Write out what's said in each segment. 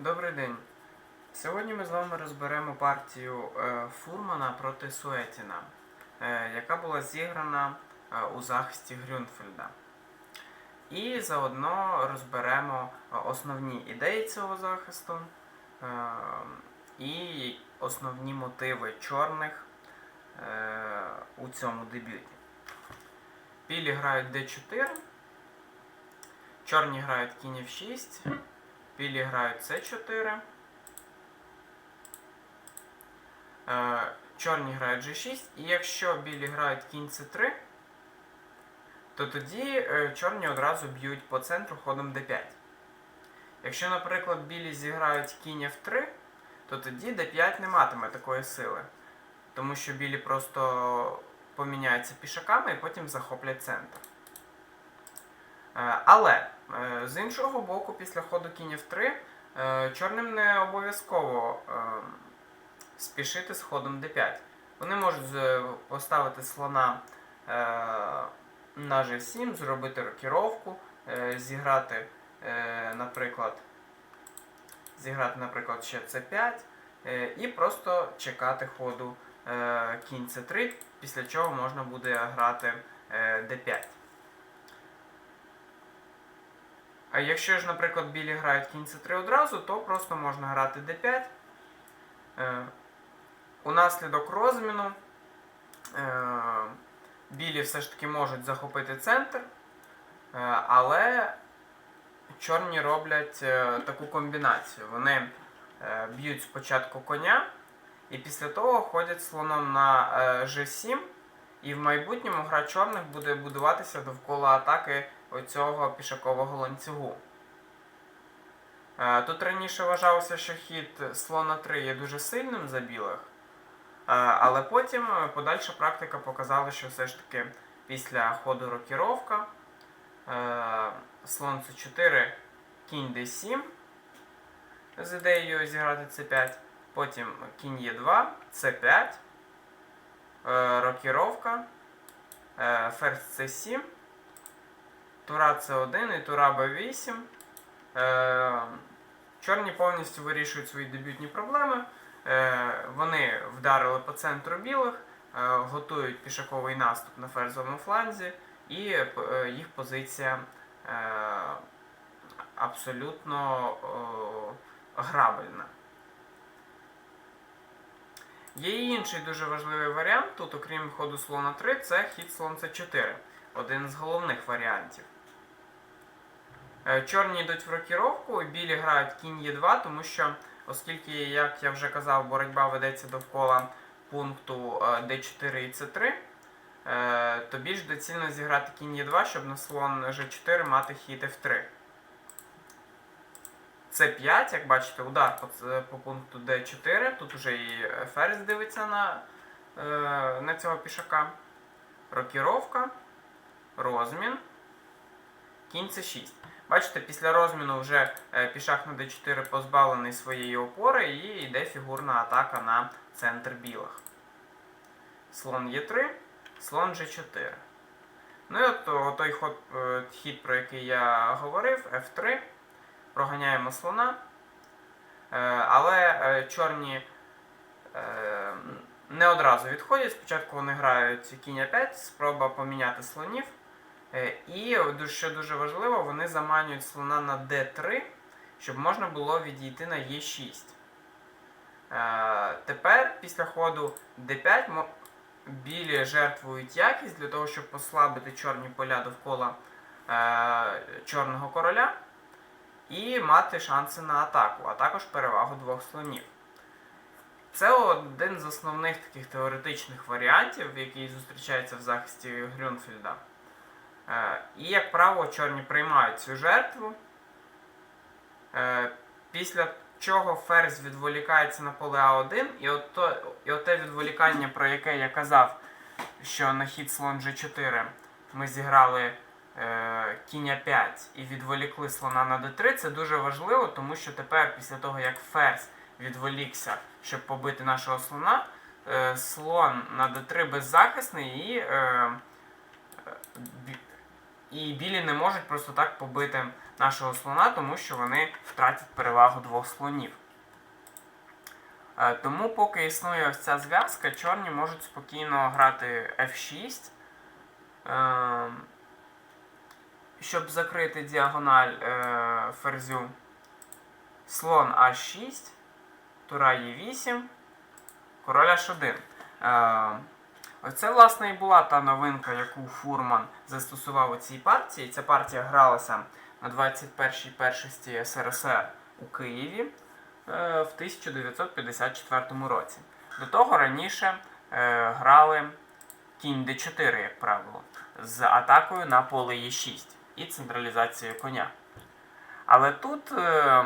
Добрий день. Сьогодні ми з вами розберемо партію е, Фурмана проти Суетіна, е, яка була зіграна е, у захисті Грюнфельда. І заодно розберемо основні ідеї цього захисту і основні мотиви чорних у цьому дебюті. Білі грають D4, чорні грають кінь F6. Білі грають С4. Е, Чорні грають G6. І якщо білі грають кінь С3, то тоді е, чорні одразу б'ють по центру ходом D5. Якщо, наприклад, білі зіграють кінь F3, то тоді D5 не матиме такої сили. Тому що білі просто поміняються пішаками і потім захоплять центр. Е, Але е, з іншого боку, після ходу кінь F3, е, чорним не обов'язково спішити з ходом D5. Вони можуть поставити слона на G7, зробити рокіровку, зіграти, наприклад, зіграти, наприклад, ще C5 е, і просто чекати ходу кінь C3, після чого можна буде грати е, D5. А якщо ж, наприклад, білі грають кінь c3 одразу, то просто можна грати d5. Е, унаслідок розміну е, білі все ж таки можуть захопити центр, е, але чорні роблять таку комбінацію. Вони б'ють спочатку коня, і після того ходять слоном на е, g7, і в майбутньому гра чорних буде будуватися довкола атаки оцього пішакового ланцюгу. Е, Тут раніше вважалося, що хід слона 3 є дуже сильним за білих, е, але потім е, подальша практика показала, що все ж таки після ходу рокіровка слон c4, кінь d7 з ідеєю зіграти c5, потім кінь e2, c5, е, рокіровка, ферзь c7, тура С1 і тура Б8. Е, чорні повністю вирішують свої дебютні проблеми. Е, вони вдарили по центру білих, е, готують пішаковий наступ на ферзовому фланзі, і їх позиція абсолютно грабельна. Є і інший дуже важливий варіант, тут, окрім ходу слона 3, це хід слон С4, один з головних варіантів. Е, Чорні йдуть в рокіровку, білі грають кінь Е2, тому що, оскільки, як я вже казав, боротьба ведеться довкола пункту е, D4 і C3, е, то більш доцільно зіграти кінь Е2, щоб на слон G4 мати хід F3. С5, як бачите, удар по, пункту D4. Тут уже і ферзь дивиться на, е, на цього пішака. Рокіровка, розмін, кінь С6. Бачите, після розміну вже е, пішак на d4 позбавлений своєї опори і йде фігурна атака на центр білих. Слон Е3, слон G4. Ну і от той ход, е, хід, про який я говорив, F3. Проганяємо слона. Е, Але чорні не одразу відходять. Спочатку вони грають кінь 5, спроба поміняти слонів. Е, І що дуже важливо, вони заманюють слона на d3, щоб можна було відійти на e6. Е, Тепер, після ходу d5, білі жертвують якість для того, щоб послабити чорні поля довкола е, чорного короля і мати шанси на атаку, а також перевагу двох слонів. Це один з основних таких теоретичних варіантів, який зустрічається в захисті Грюнфельда. Е, І, як правило, чорні приймають цю жертву. Е, Після чого ферзь відволікається на поле А1, і, ото, і оте відволікання, про яке я казав, що на хід слон G4 ми зіграли е, кінь 5 і відволікли слона на d3, це дуже важливо, тому що тепер, після того, як ферзь відволікся, щоб побити нашого слона, слон на d3 беззахисний і і білі не можуть просто так побити нашого слона, тому що вони втратять перевагу двох слонів. Е, Тому, поки існує ось ця зв'язка, чорні можуть спокійно грати F6. Е, Щоб закрити діагональ е, ферзю. Слон А6, тура Е8, король H1. Е, Оце, власне, і була та новинка, яку Фурман застосував у цій партії. Ця партія гралася на 21-й першості СРСР у Києві е, в 1954 році. До того раніше е, грали кінь d4, як правило, з атакою на поле Е6 і централізацією коня. Але тут е,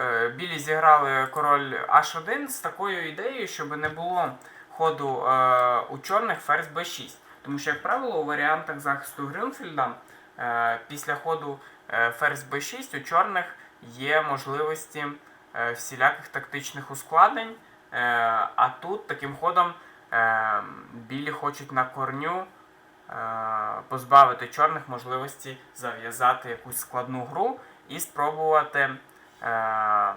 е, білі зіграли король H1 з такою ідеєю, щоб не було ходу е, у чорних ферзь b6. Тому що, як правило, у варіантах захисту Грюнфельда е, після ходу е, ферзь b6 у чорних є можливості е, всіляких тактичних ускладнень. Е, а тут таким ходом е, білі хочуть на корню е, позбавити чорних можливості зав'язати якусь складну гру і спробувати е,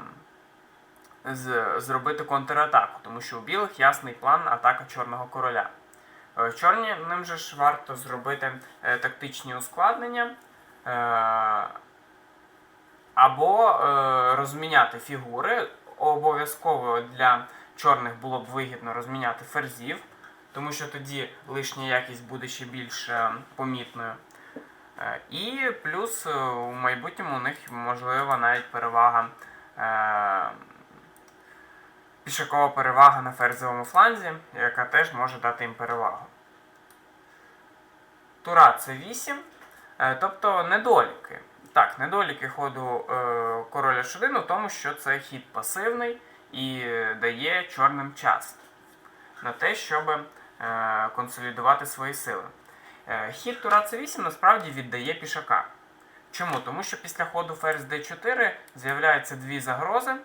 зробити контратаку, тому що у білих ясний план атака чорного короля. Е, Чорні ним же ж варто зробити е, тактичні ускладнення е, або розміняти фігури. Обов'язково для чорних було б вигідно розміняти ферзів, тому що тоді лишня якість буде ще більш помітною. І плюс у майбутньому у них можлива навіть перевага. Пішакова перевага на ферзовому фланзі, яка теж може дати їм перевагу. Тура це 8, е, тобто недоліки. Так, недоліки ходу е, короля H1 у тому, що це хід пасивний і дає чорним час на те, щоб е, консолідувати свої сили. Хід Тура С8 насправді віддає пішака. Чому? Тому що після ходу ферзь d4 з'являються дві загрози.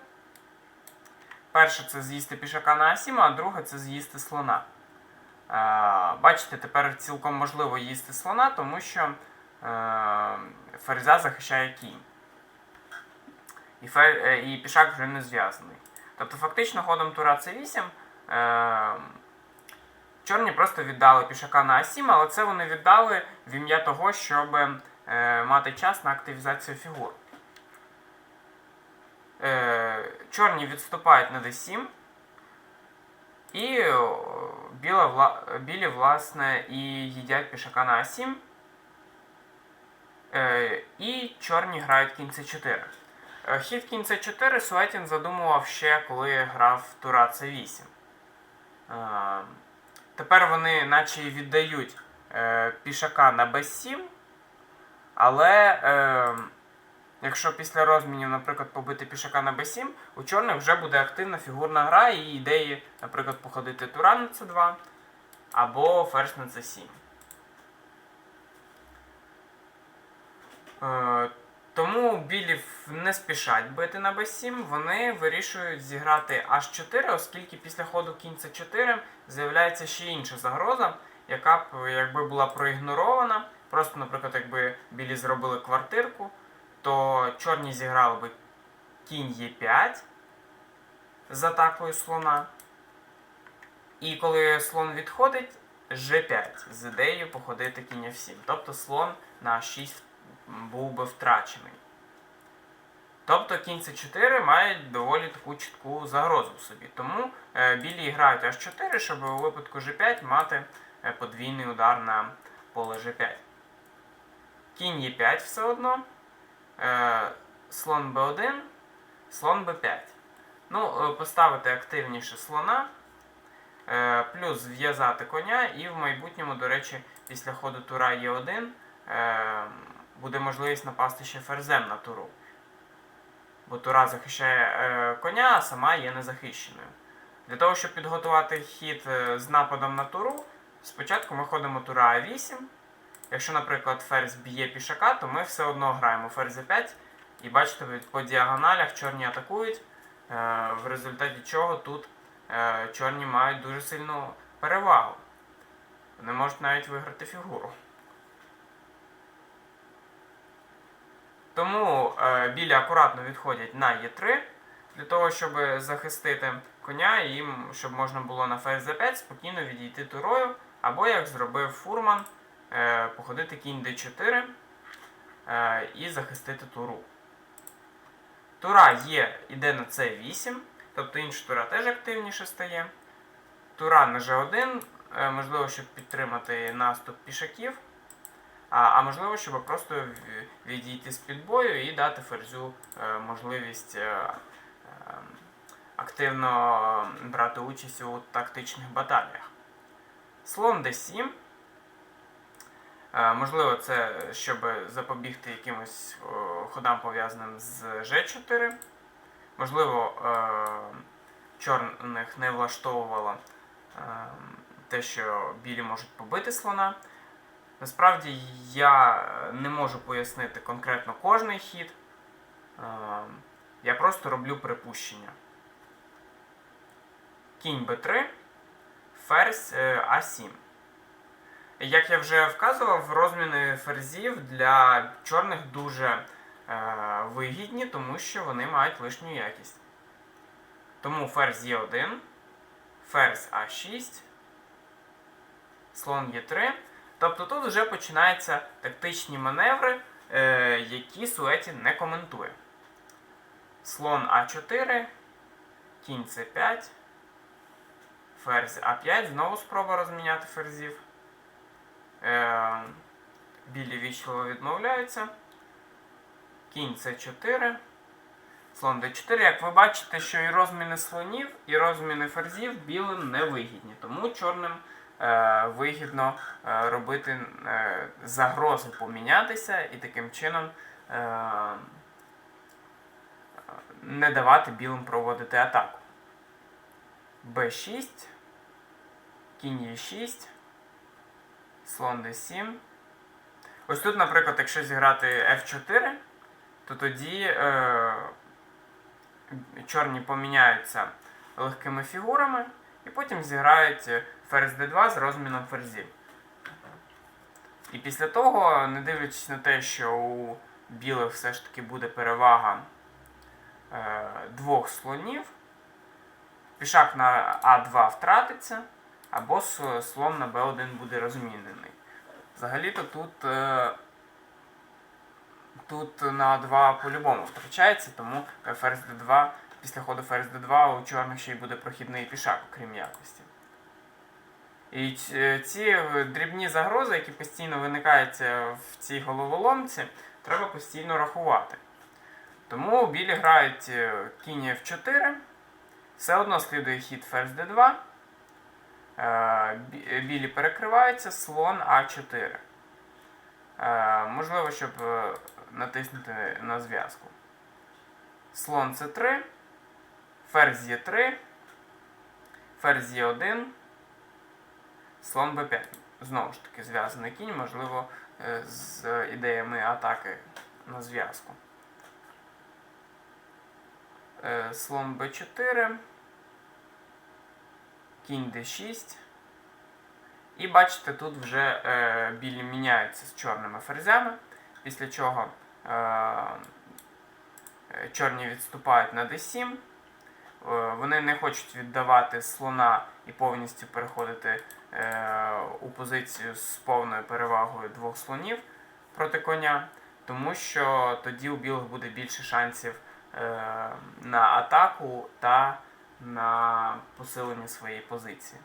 Перше це з'їсти пішака на А7, а друге це з'їсти слона. Е, бачите, тепер цілком можливо їсти слона, тому що е, ферзя захищає кінь. І, фер, е, і пішак вже не зв'язаний. Тобто, фактично, ходом тура С8 е, чорні просто віддали пішака на А7, але це вони віддали в ім'я того, щоб мати час на активізацію фігур. Е, чорні відступають на d7. І біла, вла- білі, власне, і їдять пішака на А7. Е, і чорні грають кінь С4. Е, Хід кінь С4 Суетін задумував ще, коли грав Тура С8. Е, Тепер вони наче й віддають е, пішака на Б7, але е, якщо після розмінів, наприклад, побити пішака на b7, у чорних вже буде активна фігурна гра і ідеї, наприклад, походити тура на c2 або ферзь на c7. Е, тому білі не спішать бити на b7, вони вирішують зіграти h4, оскільки після ходу кінь c4 з'являється ще інша загроза, яка б, якби була проігнорована. Просто, наприклад, якби білі зробили квартирку, то чорні зіграли би кінь Е5 з атакою слона. І коли слон відходить, G5 з ідеєю походити кінь F7. Тобто слон на 6 був би втрачений. Тобто кінь С4 має доволі таку чітку загрозу собі. Тому е, білі грають H4, щоб у випадку G5 мати е, подвійний удар на поле G5. Кінь Е5 все одно. Е, слон Б1, слон Б5. Ну, е, поставити активніше слона, е, плюс зв'язати коня, і в майбутньому, до речі, після ходу тура Е1 е, буде можливість напасти ще ферзем на туру. Бо тура захищає коня, а сама є незахищеною. Для того, щоб підготувати хід з нападом на туру, спочатку ми ходимо тура А8. Якщо, наприклад, ферзь б'є пішака, то ми все одно граємо ферзь за 5. І бачите, по діагоналях чорні атакують, е, в результаті чого тут е, чорні мають дуже сильну перевагу. Вони можуть навіть виграти фігуру. Тому е, білі акуратно відходять на Е3, для того, щоб захистити коня, і щоб можна було на ферзь 5 спокійно відійти турою, або як зробив фурман походити кінь d4 е, і захистити туру. Тура є, іде на c8, тобто інша тура теж активніше стає. Тура на g1, е, можливо, щоб підтримати наступ пішаків, а, можливо, щоб просто відійти з під бою і дати ферзю е, можливість е, е, активно брати участь у тактичних баталіях. Слон d7. Можливо, це щоб запобігти якимось ходам пов'язаним з G4. Можливо, е, чорних не влаштовувало е, те, що білі можуть побити слона. Насправді я не можу пояснити конкретно кожний хід. Е, Я просто роблю припущення. Кінь b3, ферзь е, А7. Як я вже вказував, розміни ферзів для чорних дуже е, вигідні, тому що вони мають лишню якість. Тому ферзь Е1, ферзь А6, слон Е3. Тобто тут вже починаються тактичні маневри, е, які Суеті не коментує. Слон А4, кінь С5, ферзь А5, знову спроба розміняти ферзів. Е, білі вічливо відмовляються. Кінь С4. Слон d4. Як ви бачите, що і розміни слонів, і розміни ферзів білим не вигідні. Тому чорним е, вигідно е, робити е, загрози помінятися і таким чином е, не давати білим проводити атаку. b6, кінь e6, слон d7. Ось тут, наприклад, якщо зіграти f4, то тоді е, чорні поміняються легкими фігурами і потім зіграють ферзь d2 з розміном ферзів. І після того, не дивлячись на те, що у білих все ж таки буде перевага е, двох слонів, пішак на А2 втратиться, або слон на Б1 буде розмінений. Взагалі-то тут, е, тут на 2 по-любому втрачається, тому ферзь d2, після ходу ферзь d2 у чорних ще й буде прохідний пішак, окрім якості. І ці е, дрібні загрози, які постійно виникають е, в цій головоломці, треба постійно рахувати. Тому білі грають е, кінь f4, все одно слідує хід ферзь d2. Е, бі- Білі перекриваються, слон А4. Е, Можливо, щоб е, натиснути на зв'язку. Слон С3, ферзь Е3, ферзь Е1, слон Б5. Знову ж таки, зв'язаний кінь, можливо, е, з ідеями атаки на зв'язку. Е, Слон Б4 кінь d6. І бачите, тут вже е, білі міняються з чорними ферзями, після чого е, е, чорні відступають на d7. Е, вони не хочуть віддавати слона і повністю переходити е, у позицію з повною перевагою двох слонів проти коня, тому що тоді у білих буде більше шансів е, на атаку та на посилення своєї позиції.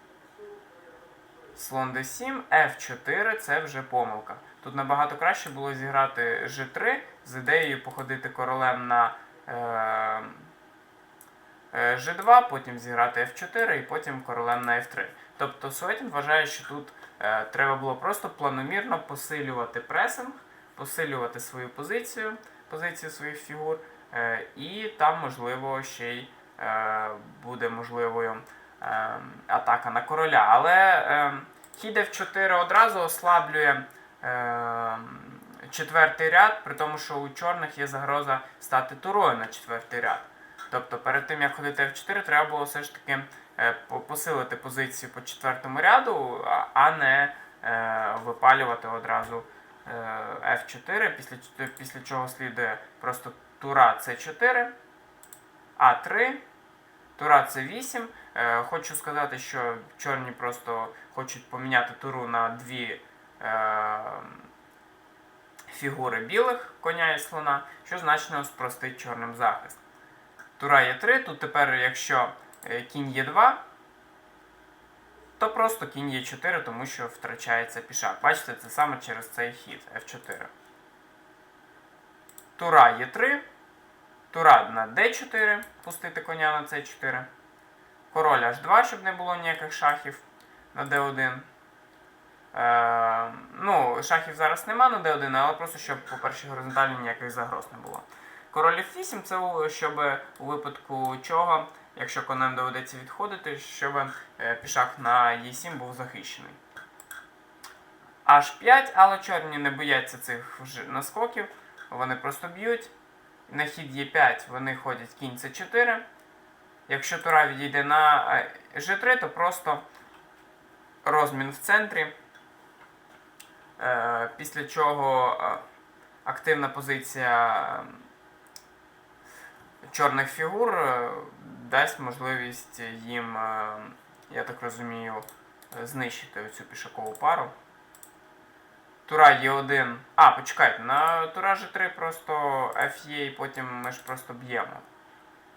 Слон d7, f4 це вже помилка. Тут набагато краще було зіграти g3 з ідеєю походити королем на е, е, g2, потім зіграти f4 і потім королем на f3. Тобто Суетін вважає, що тут е, треба було просто планомірно посилювати пресинг, посилювати свою позицію, позицію своїх фігур, е, і там, можливо, ще й буде можливою е, атака на короля. Але е, хід F4 одразу ослаблює е, четвертий ряд, при тому, що у чорних є загроза стати турою на четвертий ряд. Тобто перед тим, як ходити F4, треба було все ж таки е, посилити позицію по четвертому ряду, а- не е, випалювати одразу е, F4, після, після чого слідує просто тура C4, А3, тура C8. Е, Хочу сказати, що чорні просто хочуть поміняти туру на дві е, фігури білих коня і слона, що значно спростить чорним захист. Тура Е3, тут тепер, якщо е, кінь Е2, то просто кінь Е4, тому що втрачається пішак. Бачите, це саме через цей хід F4. Тура Е3. Тура на D4, пустити коня на C4. Король H2, щоб не було ніяких шахів на D1. Е, ну, шахів зараз нема на D1, але просто щоб, по-перше, горизонтально ніяких загроз не було. Король F8 це щоб у випадку чого, якщо конем доведеться відходити, щоб е, пішак на E7 був захищений. H5, але чорні не бояться цих наскоків, вони просто б'ють. На хід Е5 вони ходять кінь С4. Якщо тура відійде на е, G3, то просто розмін в центрі. Е, Після чого е, активна позиція е, чорних фігур е, дасть можливість їм, е, я так розумію, е, знищити цю пішакову пару. Тура Е1. А, почекайте, на Тура G3 просто Ф'є і потім ми ж просто б'ємо.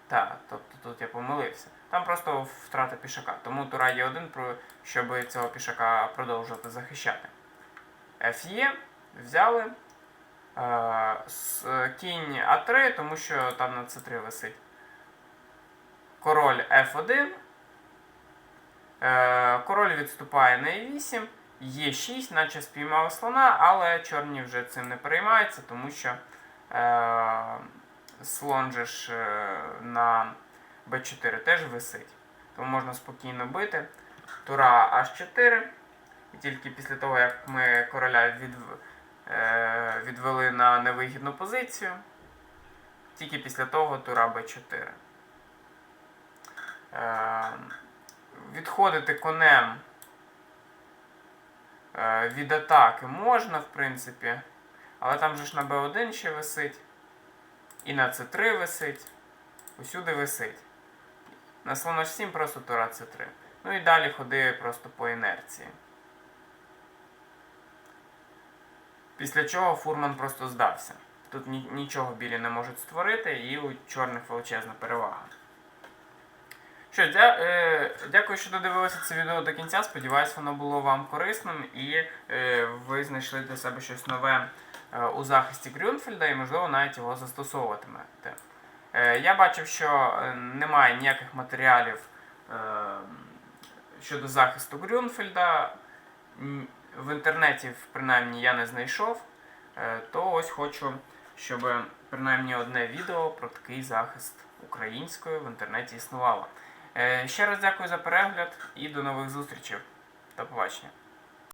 Так, тобто тут я помилився. Там просто втрата пішака. Тому Тура Е1, щоб цього пішака продовжувати захищати. Ф'є взяли. Е, кінь А3, тому що там на С3 висить. Король F1. Е, король відступає на E8. Е6, наче спіймав слона, але чорні вже цим не переймаються, тому що е, слон же ж е, на b4 теж висить. Тому можна спокійно бити. Тура H4. І тільки після того, як ми короля від, е, відвели на невигідну позицію, тільки після того тура b4. Е, відходити конем від атаки можна, в принципі. Але там же ж на b1 ще висить. І на c3 висить. Усюди висить. На слон h7 просто тура c3. Ну і далі ходи просто по інерції. Після чого фурман просто здався. Тут нічого білі не можуть створити, і у чорних величезна перевага. Що, дя, е, дякую, що додивилися це відео до кінця. Сподіваюсь, воно було вам корисним і е, ви знайшли для себе щось нове е, у захисті Грюнфельда і, можливо, навіть його застосовуватимете. Е, я бачив, що е, немає ніяких матеріалів е, щодо захисту Грюнфельда. В інтернеті, принаймні, я не знайшов. Е, то ось хочу, щоб принаймні одне відео про такий захист українською в інтернеті існувало. Е, Ще раз дякую за перегляд і до нових зустрічей. До побачення.